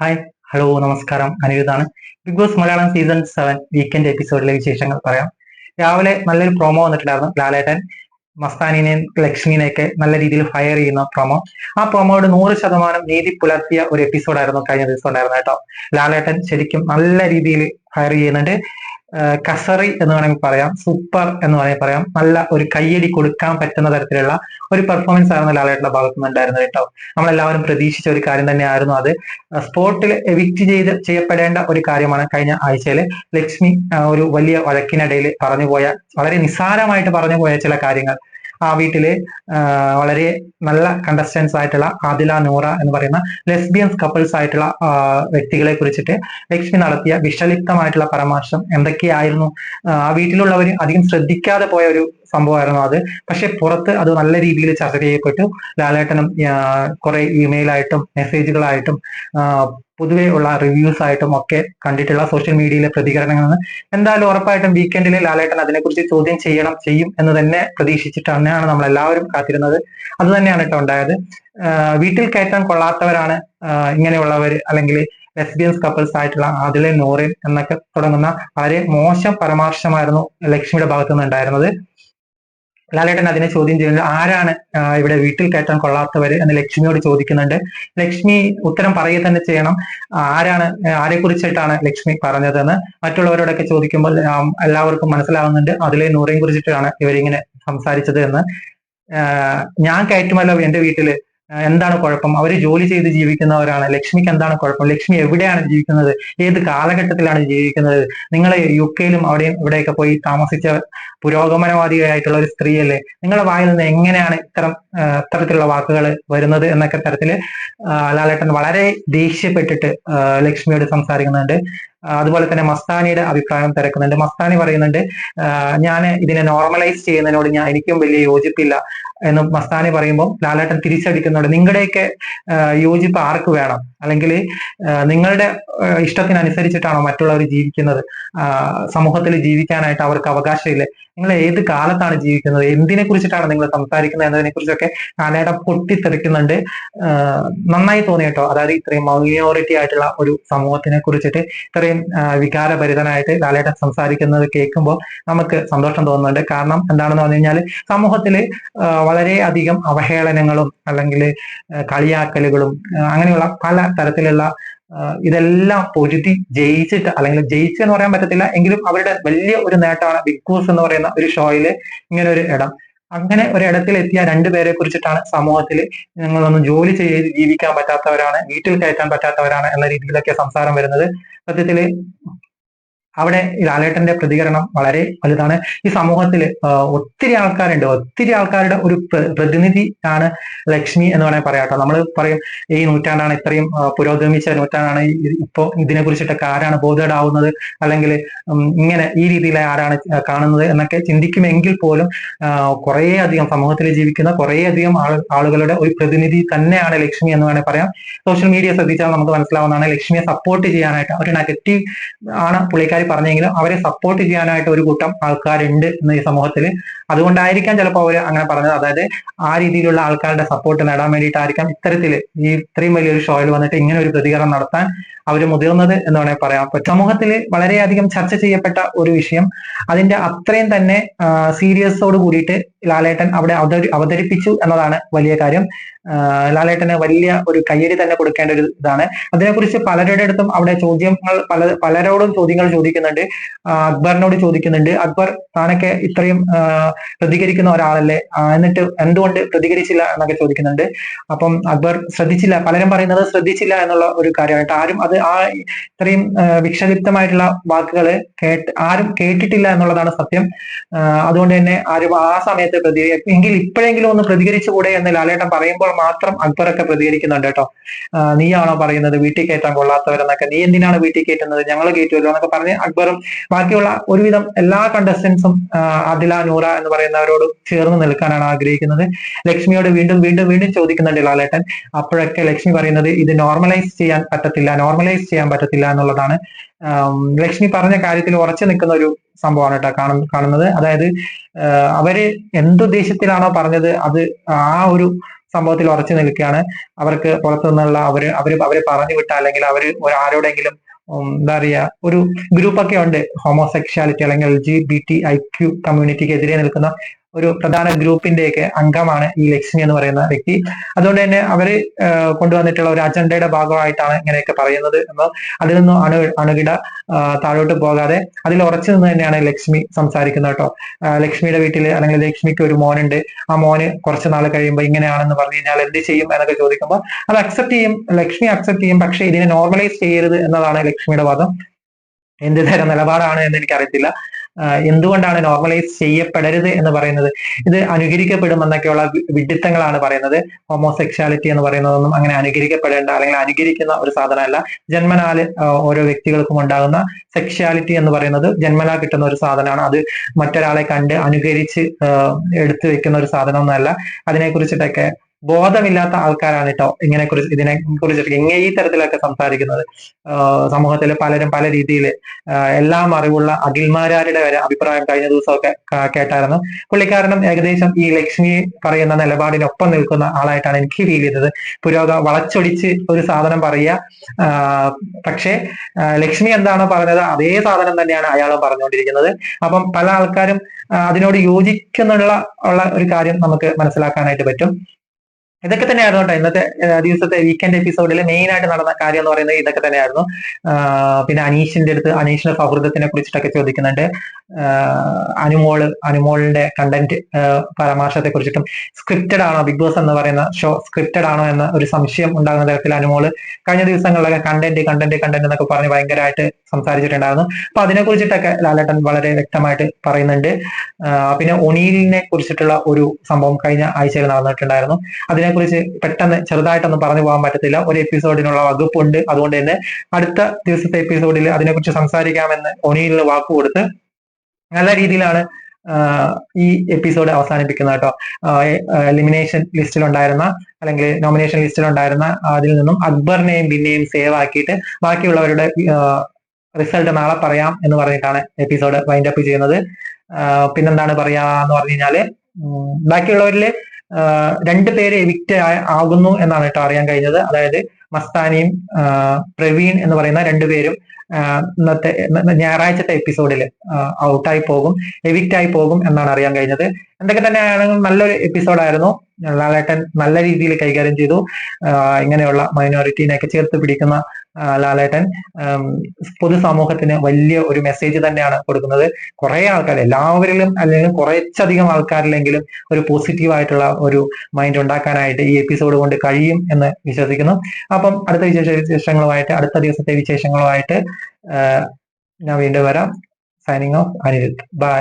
Hi hello നമസ്കാരം. അനിരുദ്ധാണ്. Bigg Boss Malayalam season seven weekend എപ്പിസോഡിലെ വിശേഷങ്ങൾ പറയാം. രാവിലെ നല്ലൊരു പ്രൊമോ വന്നിട്ടുണ്ടായിരുന്നു. ലാലേട്ടൻ മസ്താനിനെയും ലക്ഷ്മിനെയൊക്കെ നല്ല രീതിയിൽ ഫയർ ചെയ്യുന്ന പ്രൊമോ ആ പ്രൊമോയുടെ നൂറ് ശതമാനം നീതി പുലർത്തിയ ഒരു എപ്പിസോഡായിരുന്നു കഴിഞ്ഞ ദിവസം ഉണ്ടായിരുന്നു കേട്ടോ. ലാലേട്ടൻ ശരിക്കും നല്ല രീതിയിൽ ഫയർ ചെയ്യുന്നുണ്ട്. കസറി എന്ന് വേണമെങ്കിൽ പറയാം സൂപ്പർ എന്ന് വേണമെങ്കിൽ പറയാം. നല്ല ഒരു കയ്യടി കൊടുക്കാൻ പറ്റുന്ന തരത്തിലുള്ള ഒരു പെർഫോമൻസ് ആയിരുന്നു ലാലേട്ടന്റെ ഭാഗത്തു നിന്ന് ഉണ്ടായിരുന്നത് കേട്ടോ. നമ്മളെല്ലാവരും പ്രതീക്ഷിച്ച ഒരു കാര്യം തന്നെയായിരുന്നു അത്. സ്പോർട്ടിൽ എവിക്റ്റ് ചെയ്ത് ചെയ്യപ്പെടേണ്ട ഒരു കാര്യമാണ് കഴിഞ്ഞ ആഴ്ചയിൽ ലക്ഷ്മി ഒരു വലിയ വഴക്കിനിടയിൽ പറഞ്ഞുപോയ വളരെ നിസ്സാരമായിട്ട് പറഞ്ഞുപോയ ചില കാര്യങ്ങൾ. ആ വീട്ടിലെ വളരെ നല്ല കണ്ടസ്റ്റൻസ് ആയിട്ടുള്ള ആദില നൂറ എന്ന് പറയുന്ന ലെസ്ബിയൻസ് കപ്പിൾസ് ആയിട്ടുള്ള വ്യക്തികളെ കുറിച്ചിട്ട് ലക്ഷ്മി നടത്തിയ വിഷലിപ്തമായിട്ടുള്ള പരാമർശം എന്തൊക്കെയായിരുന്നു? ആ, വീട്ടിലുള്ളവർ അധികം ശ്രദ്ധിക്കാതെ പോയ ഒരു സംഭവമായിരുന്നു അത്. പക്ഷെ പുറത്ത് അത് നല്ല രീതിയിൽ ചർച്ച ചെയ്യപ്പെട്ടു. ലാലേട്ടനും കുറെ ഇമെയിലായിട്ടും മെസ്സേജുകളായിട്ടും പൊതുവെ ഉള്ള റിവ്യൂസ് ആയിട്ടും ഒക്കെ കണ്ടിട്ടുള്ള സോഷ്യൽ മീഡിയയിലെ പ്രതികരണങ്ങൾ എന്തായാലും ഉറപ്പായിട്ടും വീക്കെൻഡിൽ ലാലേട്ടൻ അതിനെക്കുറിച്ച് ചോദ്യം ചെയ്യണം ചെയ്യും എന്ന് തന്നെ പ്രതീക്ഷിച്ചിട്ട് തന്നെയാണ് നമ്മൾ എല്ലാവരും കാത്തിരുന്നത്. അത് തന്നെയാണ് കേട്ടോ ഉണ്ടായത്. വീട്ടിൽ കയറ്റാൻ കൊള്ളാത്തവരാണ് ഇങ്ങനെയുള്ളവർ അല്ലെങ്കിൽ ലെസ്ബിയൻസ് കപ്പിൾസ് ആയിട്ടുള്ള അതിലെ നൂറിൻ എന്നൊക്കെ തുടങ്ങുന്ന വളരെ മോശം പരാമർശമായിരുന്നു ലക്ഷ്മിയുടെ ഭാഗത്തു നിന്ന് ഉണ്ടായിരുന്നത് ലാലേട്ടൻ അതിനെ ചോദ്യം ചെയ്യുന്നത് ആരാണ് ഇവിടെ വീട്ടിൽ കയറ്റാൻ കൊള്ളാത്തവര് എന്ന് ലക്ഷ്മിയോട് ചോദിക്കുന്നുണ്ട്. ലക്ഷ്മി ഉത്തരം പറയുക തന്നെ ചെയ്യണം. ആരാണ് ആരെ കുറിച്ചിട്ടാണ് ലക്ഷ്മി പറഞ്ഞതെന്ന് മറ്റുള്ളവരോടൊക്കെ ചോദിക്കുമ്പോൾ എല്ലാവർക്കും മനസ്സിലാവുന്നുണ്ട്. അതിലെ നൂറേയും കുറിച്ചിട്ടാണ് ഇവരിങ്ങനെ സംസാരിച്ചത് എന്ന്. ഞാൻ കയറ്റുമല്ലോ എന്റെ വീട്ടിൽ. എന്താണ് കുഴപ്പം? അവർ ജോലി ചെയ്ത് ജീവിക്കുന്നവരാണ് ലക്ഷ്മിക്ക് എന്താണ് കുഴപ്പം? ലക്ഷ്മി എവിടെയാണ് ജീവിക്കുന്നത്? ഏത് കാലഘട്ടത്തിലാണ് ജീവിക്കുന്നത്? നിങ്ങൾ യു കെയിലും അവിടെയും ഇവിടെയൊക്കെ പോയി താമസിച്ച പുരോഗമനവാദിയായിട്ടുള്ള ഒരു സ്ത്രീയല്ലേ? നിങ്ങളുടെ വായിൽ നിന്ന് എങ്ങനെയാണ് ഇത്തരം ഇത്തരത്തിലുള്ള വാക്കുകൾ വരുന്നത് എന്നൊക്കെ തരത്തിൽ ആഹ് ലാലേട്ടൻ വളരെ ദേഷ്യപ്പെട്ടിട്ട് ലക്ഷ്മിയോട് സംസാരിക്കുന്നുണ്ട്. അതുപോലെ തന്നെ മസ്താനിയുടെ അഭിപ്രായം തിരക്കുന്നുണ്ട്. മസ്താനി പറയുന്നുണ്ട് ഞാൻ ഇതിനെ നോർമലൈസ് ചെയ്യുന്നതിനോട് ഞാൻ എനിക്കും വലിയ യോജിപ്പില്ല എന്ന് മസ്താനി പറയുമ്പോൾ ലാലേട്ടൻ തിരിച്ചടിക്കുന്നുണ്ട്. നിങ്ങളുടെയൊക്കെ യോജിപ്പ് ആർക്ക് വേണം? അല്ലെങ്കിൽ നിങ്ങളുടെ ഇഷ്ടത്തിനനുസരിച്ചിട്ടാണോ മറ്റുള്ളവർ ജീവിക്കുന്നത്? സമൂഹത്തിൽ ജീവിക്കാനായിട്ട് അവർക്ക് അവകാശമില്ലേ? നിങ്ങൾ ഏത് കാലത്താണ് ജീവിക്കുന്നത്? എന്തിനെ കുറിച്ചിട്ടാണ് നിങ്ങൾ സംസാരിക്കുന്നത്? എന്നതിനെ കുറിച്ചൊക്കെ ലാലേട്ടൻ പൊട്ടിത്തെറിക്കുന്നുണ്ട്. നന്നായി തോന്നി കേട്ടോ. അതായത് ഇത്രയും മൈനോറിറ്റി ആയിട്ടുള്ള ഒരു സമൂഹത്തിനെ കുറിച്ചിട്ട് ഇത്രയും വികാരഭരിതനായിട്ട് ലാലേട്ടൻ സംസാരിക്കുന്നത് കേൾക്കുമ്പോൾ നമുക്ക് സന്തോഷം തോന്നുന്നുണ്ട്. കാരണം എന്താണെന്ന് പറഞ്ഞു കഴിഞ്ഞാൽ സമൂഹത്തിൽ വളരെ വളരെയധികം അവഹേളനങ്ങളും അല്ലെങ്കിൽ കളിയാക്കലുകളും അങ്ങനെയുള്ള പല തരത്തിലുള്ള ഇതെല്ലാം പൊരുതി ജയിച്ചിട്ട് അല്ലെങ്കിൽ ജയിച്ചു എന്ന് പറയാൻ പറ്റത്തില്ല. എങ്കിലും അവരുടെ വലിയ ഒരു നേട്ടമാണ് ബിഗ് ബോസ് എന്ന് പറയുന്ന ഒരു ഷോയിൽ ഇങ്ങനെ ഒരു ഇടം. അങ്ങനെ ഒരു ഇടത്തിൽ എത്തിയ രണ്ടുപേരെ കുറിച്ചിട്ടാണ് സമൂഹത്തിൽ ഞങ്ങളൊന്നും ജോലി ചെയ്ത് ജീവിക്കാൻ പറ്റാത്തവരാണ് വീട്ടിൽ കയറ്റാൻ പറ്റാത്തവരാണ് എന്ന രീതിയിലൊക്കെ സംസാരം വരുന്നത്. സത്യത്തിൽ അവിടെ ലാലേട്ടന്റെ പ്രതികരണം വളരെ വലുതാണ്. ഈ സമൂഹത്തിൽ ഒത്തിരി ആൾക്കാരുണ്ട്. ഒത്തിരി ആൾക്കാരുടെ ഒരു പ്രതിനിധി ആണ് ലക്ഷ്മി എന്ന് വേണമെങ്കിൽ പറയാം കേട്ടോ. നമ്മൾ പറയും ഈ നൂറ്റാണ്ടാണ് ഇത്രയും പുരോഗമിച്ച നൂറ്റാണ്ടാണ് ഇപ്പോൾ ഇപ്പോ ഇതിനെ കുറിച്ചിട്ടൊക്കെ ആരാണ് ബോധേഡാവുന്നത് അല്ലെങ്കിൽ ഇങ്ങനെ ഈ രീതിയിൽ ആരാണ് കാണുന്നത്? എന്നൊക്കെ ചിന്തിക്കുമെങ്കിൽ പോലും കുറേ അധികം സമൂഹത്തിൽ ജീവിക്കുന്ന കുറേ അധികം ആളുകളുടെ ഒരു പ്രതിനിധി തന്നെയാണ് ലക്ഷ്മി എന്ന് വേണമെങ്കിൽ പറയാം. സോഷ്യൽ മീഡിയ ശ്രദ്ധിച്ചാൽ നമുക്ക് മനസ്സിലാവുന്നതാണ് ലക്ഷ്മിയെ സപ്പോർട്ട് ചെയ്യാനായിട്ട്. ഒരു നെഗറ്റീവ് ആണ് പുള്ളിക്കാരി പറഞ്ഞെങ്കിലും അവരെ സപ്പോർട്ട് ചെയ്യാനായിട്ട് ഒരു കൂട്ടം ആൾക്കാരുണ്ട് ഇന്ന് ഈ സമൂഹത്തിൽ അതുകൊണ്ടായിരിക്കാം ചിലപ്പോൾ അവർ അങ്ങനെ പറഞ്ഞത്. അതായത് ആ രീതിയിലുള്ള ആൾക്കാരുടെ സപ്പോർട്ട് നേടാൻ വേണ്ടിയിട്ടായിരിക്കാം ഇത്തരത്തിൽ ഈ ഇത്രയും വലിയൊരു ഷോയിൽ വന്നിട്ട് ഇങ്ങനെ ഒരു പ്രതികരണം നടത്താൻ അവർ മുതിർന്നത് എന്ന് വേണമെങ്കിൽ പറയാം. സമൂഹത്തിൽ വളരെയധികം ചർച്ച ചെയ്യപ്പെട്ട ഒരു വിഷയം. അതിന്റെ അത്രയും തന്നെ സീരിയസോട് കൂടിയിട്ട് ലാലേട്ടൻ അവിടെ അവതരി- അവതരിപ്പിച്ചു എന്നതാണ് വലിയ കാര്യം. ലാലേട്ടന് വലിയ ഒരു കയ്യടി തന്നെ കൊടുക്കേണ്ട ഒരു ഇതാണ്. അതിനെക്കുറിച്ച് പലരുടെ അടുത്തും അവിടെ ചോദ്യങ്ങൾ പല പലരോടും ചോദ്യങ്ങൾ ചോദിക്കുന്നുണ്ട്. അക്ബറിനോട് ചോദിക്കുന്നുണ്ട്. അക്ബർ താനൊക്കെ ഇത്രയും പ്രതികരിക്കുന്ന ഒരാളല്ലേ? എന്നിട്ട് എന്തുകൊണ്ട് പ്രതികരിച്ചില്ല എന്നൊക്കെ ചോദിക്കുന്നുണ്ട്. അപ്പം അക്ബർ ശ്രദ്ധിച്ചില്ല. പലരും പറയുന്നത് ശ്രദ്ധിച്ചില്ല എന്നുള്ള ഒരു കാര്യമായിട്ട് ആരും അത് ആ ഇത്രയും വിക്ഷലിപ്തമായിട്ടുള്ള വാക്കുകൾ കേട്ട് ആരും കേട്ടിട്ടില്ല എന്നുള്ളതാണ് സത്യം. അതുകൊണ്ട് തന്നെ ആരും ആ സമയത്ത് പ്രതികരിക്കും എങ്കിൽ ഇപ്പോഴെങ്കിലും ഒന്ന് പ്രതികരിച്ചുകൂടെ എന്ന് ലാലേട്ടൻ പറയുമ്പോൾ മാത്രം അക്ബറൊക്കെ പ്രതികരിക്കുന്നുണ്ട് കേട്ടോ. നീയാണോ പറയുന്നത് വീട്ടിൽ കയറ്റാൻ കൊള്ളാത്തവരെന്നൊക്കെ? നീ എന്തിനാണ് വീട്ടിൽ കയറ്റുന്നത്? ഞങ്ങൾ കയറ്റുമല്ലോ എന്നൊക്കെ പറഞ്ഞ് അക്ബറും ബാക്കിയുള്ള ഒരുവിധം എല്ലാ കണ്ടസ്റ്റൻസും അതില നൂറ എന്ന് പറയുന്നവരോട് ചേർന്ന് നിൽക്കാനാണ് ആഗ്രഹിക്കുന്നത്. ലക്ഷ്മിയോട് വീണ്ടും വീണ്ടും വീണ്ടും ചോദിക്കുന്നുണ്ട് ലാലേട്ടൻ. അപ്പോഴൊക്കെ ലക്ഷ്മി പറയുന്നത് ഇത് നോർമലൈസ് ചെയ്യാൻ പറ്റത്തില്ല നോർമലൈസ് ചെയ്യാൻ പറ്റത്തില്ല എന്നുള്ളതാണ്. ലക്ഷ്മി പറഞ്ഞ കാര്യത്തിൽ ഉറച്ചു നിൽക്കുന്ന ഒരു സംഭവമാണ് കേട്ടോ കാണുന്ന കാണുന്നത്. അതായത് അവർ എന്തുദ്ദേശത്തിലാണോ പറഞ്ഞത് അത് ആ ഒരു സംഭവത്തിൽ ഉറച്ചു നിൽക്കുകയാണ്. അവർക്ക് പുറത്തു നിന്നുള്ള അവർ അവർ അവരെ പറഞ്ഞു വിട്ട അല്ലെങ്കിൽ അവർ ആരോടെങ്കിലും എന്താ പറയാ ഒരു ഗ്രൂപ്പൊക്കെ ഉണ്ട്. ഹോമോസെക്ഷാലിറ്റി അല്ലെങ്കിൽ L G B T I Q കമ്മ്യൂണിറ്റിക്ക് എതിരെ നിൽക്കുന്ന ഒരു പ്രധാന ഗ്രൂപ്പിന്റെയൊക്കെ അംഗമാണ് ഈ ലക്ഷ്മി എന്ന് പറയുന്ന വ്യക്തി. അതുകൊണ്ട് തന്നെ അവർ കൊണ്ടുവന്നിട്ടുള്ള ഒരു അജണ്ടയുടെ ഭാഗമായിട്ടാണ് ഇങ്ങനെയൊക്കെ പറയുന്നത് എന്ന് അതിൽ നിന്നും അണു അണുകിട താഴോട്ട് പോകാതെ അതിൽ ഉറച്ചു നിന്ന് തന്നെയാണ് ലക്ഷ്മി സംസാരിക്കുന്നത് കേട്ടോ. ലക്ഷ്മിയുടെ വീട്ടിൽ അല്ലെങ്കിൽ ലക്ഷ്മിക്ക് ഒരു മോനുണ്ട്. ആ മോന് കുറച്ച് നാൾ കഴിയുമ്പോൾ ഇങ്ങനെയാണെന്ന് പറഞ്ഞു കഴിഞ്ഞാൽ എന്ത് ചെയ്യും എന്നൊക്കെ ചോദിക്കുമ്പോൾ അത് അക്സെപ്റ്റ് ചെയ്യും. ലക്ഷ്മി അക്സെപ്റ്റ് ചെയ്യും. പക്ഷെ ഇതിനെ നോർമലൈസ് ചെയ്യരുത് എന്നതാണ് ലക്ഷ്മിയുടെ വാദം. എന്ത് തരം നിലപാടാണ് എന്ന് എനിക്കറിയത്തില്ല. എന്തുകൊണ്ടാണ് നോർമലൈസ് ചെയ്യപ്പെടരുത് എന്ന് പറയുന്നത്? ഇത് അനുകരിക്കപ്പെടും എന്നൊക്കെയുള്ള വിഡിത്തങ്ങളാണ് പറയുന്നത്. ഹോമോസെക്ഷാലിറ്റി എന്ന് പറയുന്നതൊന്നും അങ്ങനെ അനുകരിക്കപ്പെടേണ്ട അല്ലെങ്കിൽ അനുകരിക്കുന്ന ഒരു സാധനമല്ല. ജന്മനാല് ഓരോ വ്യക്തികൾക്കും ഉണ്ടാകുന്ന സെക്ഷാലിറ്റി എന്ന് പറയുന്നത് ജന്മനാ കിട്ടുന്ന ഒരു സാധനമാണ്. അത് മറ്റൊരാളെ കണ്ട് അനുകരിച്ച് എടുത്തു വെക്കുന്ന ഒരു സാധനമൊന്നുമല്ല. അതിനെ കുറിച്ചിട്ടൊക്കെ ബോധമില്ലാത്ത ആൾക്കാരാണ് കേട്ടോ ഇങ്ങനെ കുറിച്ച് ഇതിനെ കുറിച്ചിട്ട് ഇങ്ങനെ ഈ തരത്തിലൊക്കെ സംസാരിക്കുന്നത്. സമൂഹത്തിൽ പലരും പല രീതിയിൽ എല്ലാം അറിവുള്ള അഖിൽമാരാരുടെ വരെ അഭിപ്രായം കഴിഞ്ഞ ദിവസമൊക്കെ കേട്ടായിരുന്നു. പുള്ളിക്കാരനും ഏകദേശം ഈ ലക്ഷ്മി പറയുന്ന നിലപാടിനൊപ്പം നിൽക്കുന്ന ആളായിട്ടാണ് എനിക്ക് ഫീൽ ചെയ്തത്. പുരോഗ വളച്ചൊടിച്ച് ഒരു സാധനം പറയുക പക്ഷേ ലക്ഷ്മി എന്താണോ പറഞ്ഞത് അതേ സാധനം തന്നെയാണ് അയാളും പറഞ്ഞുകൊണ്ടിരിക്കുന്നത്. അപ്പം പല ആൾക്കാരും അതിനോട് യോജിക്കുന്നുള്ള ഉള്ള ഒരു കാര്യം നമുക്ക് മനസ്സിലാക്കാനായിട്ട് പറ്റും. ഇതൊക്കെ തന്നെയായിരുന്നു കേട്ടോ ഇന്നത്തെ ദിവസത്തെ വീക്കെൻഡ് എപ്പിസോഡിൽ മെയിൻ ആയിട്ട് നടന്ന കാര്യം എന്ന് പറയുന്നത് ഇതൊക്കെ തന്നെയായിരുന്നു. പിന്നെ അനീഷിന്റെ അടുത്ത് അനീഷിന്റെ സൗഹൃദത്തിനെ കുറിച്ചിട്ടൊക്കെ ചോദിക്കുന്നുണ്ട്. അനുമോൾ അനുമോളിന്റെ കണ്ടന്റ് പരാമർശത്തെ കുറിച്ചിട്ടും സ്ക്രിപ്റ്റഡ് ആണോ ബിഗ് ബോസ് എന്ന് പറയുന്ന ഷോ സ്ക്രിപ്റ്റഡ് ആണോ എന്ന ഒരു സംശയം ഉണ്ടാകുന്ന തരത്തിൽ അനുമോൾ കഴിഞ്ഞ ദിവസങ്ങളിലൊക്കെ കണ്ടന്റ് കണ്ടന്റ് കണ്ടന്റ് എന്നൊക്കെ പറഞ്ഞ് ഭയങ്കരമായിട്ട് സംസാരിച്ചിട്ടുണ്ടായിരുന്നു. അപ്പൊ അതിനെ കുറിച്ചിട്ടൊക്കെ ലാലേട്ടൻ വളരെ വ്യക്തമായിട്ട് പറയുന്നുണ്ട്. പിന്നെ ഒനീലിനെ കുറിച്ചിട്ടുള്ള ഒരു സംഭവം കഴിഞ്ഞ ആഴ്ചയിൽ നടന്നിട്ടുണ്ടായിരുന്നു. അതിനെക്കുറിച്ച് പെട്ടെന്ന് ചെറുതായിട്ടൊന്നും പറഞ്ഞു പോകാൻ പറ്റത്തില്ല. ഒരു എപ്പിസോഡിനുള്ള വകുപ്പുണ്ട്. അതുകൊണ്ട് തന്നെ അടുത്ത ദിവസത്തെ എപ്പിസോഡിൽ അതിനെക്കുറിച്ച് സംസാരിക്കാമെന്ന് ഒനിയിലിന് വാക്ക് കൊടുത്ത് നല്ല രീതിയിലാണ് ഈ എപ്പിസോഡ് അവസാനിപ്പിക്കുന്നത് കേട്ടോ. എലിമിനേഷൻ ലിസ്റ്റിലുണ്ടായിരുന്ന അല്ലെങ്കിൽ നോമിനേഷൻ ലിസ്റ്റിലുണ്ടായിരുന്ന അതിൽ നിന്നും അക്ബറിനെയും ബിന്നെയും സേവ് ആക്കിയിട്ട് ബാക്കിയുള്ളവരുടെ റിസൾട്ട് നാളെ പറയാം എന്ന് പറഞ്ഞിട്ടാണ് എപ്പിസോഡ് വൈൻഡ് അപ്പ് ചെയ്യുന്നത്. പിന്നെന്താണ് പറയാ എന്ന് പറഞ്ഞു കഴിഞ്ഞാൽ ബാക്കിയുള്ളവരിൽ രണ്ട് പേര് എവിക്റ്റ് ആകുന്നു എന്നാണ് കേട്ടോ അറിയാൻ കഴിഞ്ഞത്. അതായത് മസ്താനിയും പ്രവീൺ എന്ന് പറയുന്ന രണ്ടുപേരും ഇന്നത്തെ ഇന്ന- ഞായറാഴ്ചത്തെ എപ്പിസോഡിൽ ഔട്ടായി പോകും എവിക്റ്റ് ആയി പോകും എന്നാണ് അറിയാൻ കഴിഞ്ഞത്. എന്തൊക്കെ തന്നെയാണെങ്കിലും നല്ലൊരു എപ്പിസോഡായിരുന്നു ലാലേട്ടൻ നല്ല രീതിയിൽ കൈകാര്യം ചെയ്തു. ഇങ്ങനെയുള്ള മൈനോറിറ്റീനെയൊക്കെ ചേർത്ത് പിടിക്കുന്ന ലാലേട്ടൻ പൊതുസമൂഹത്തിന് വലിയ ഒരു മെസ്സേജ് തന്നെയാണ് കൊടുക്കുന്നത്. കുറെ ആൾക്കാർ എല്ലാവരിലും അല്ലെങ്കിൽ കുറച്ചധികം ആൾക്കാരിലെങ്കിലും ഒരു പോസിറ്റീവ് ആയിട്ടുള്ള ഒരു മൈൻഡ് ഉണ്ടാക്കാനായിട്ട് ഈ എപ്പിസോഡ് കൊണ്ട് കഴിയും എന്ന് വിശ്വസിക്കുന്നു. അപ്പം അടുത്ത വിശേഷ വിശേഷങ്ങളുമായിട്ട് അടുത്ത ദിവസത്തെ വിശേഷങ്ങളുമായിട്ട് ഞാൻ വീണ്ടും വരാം. Signing off Anirudh. ബൈ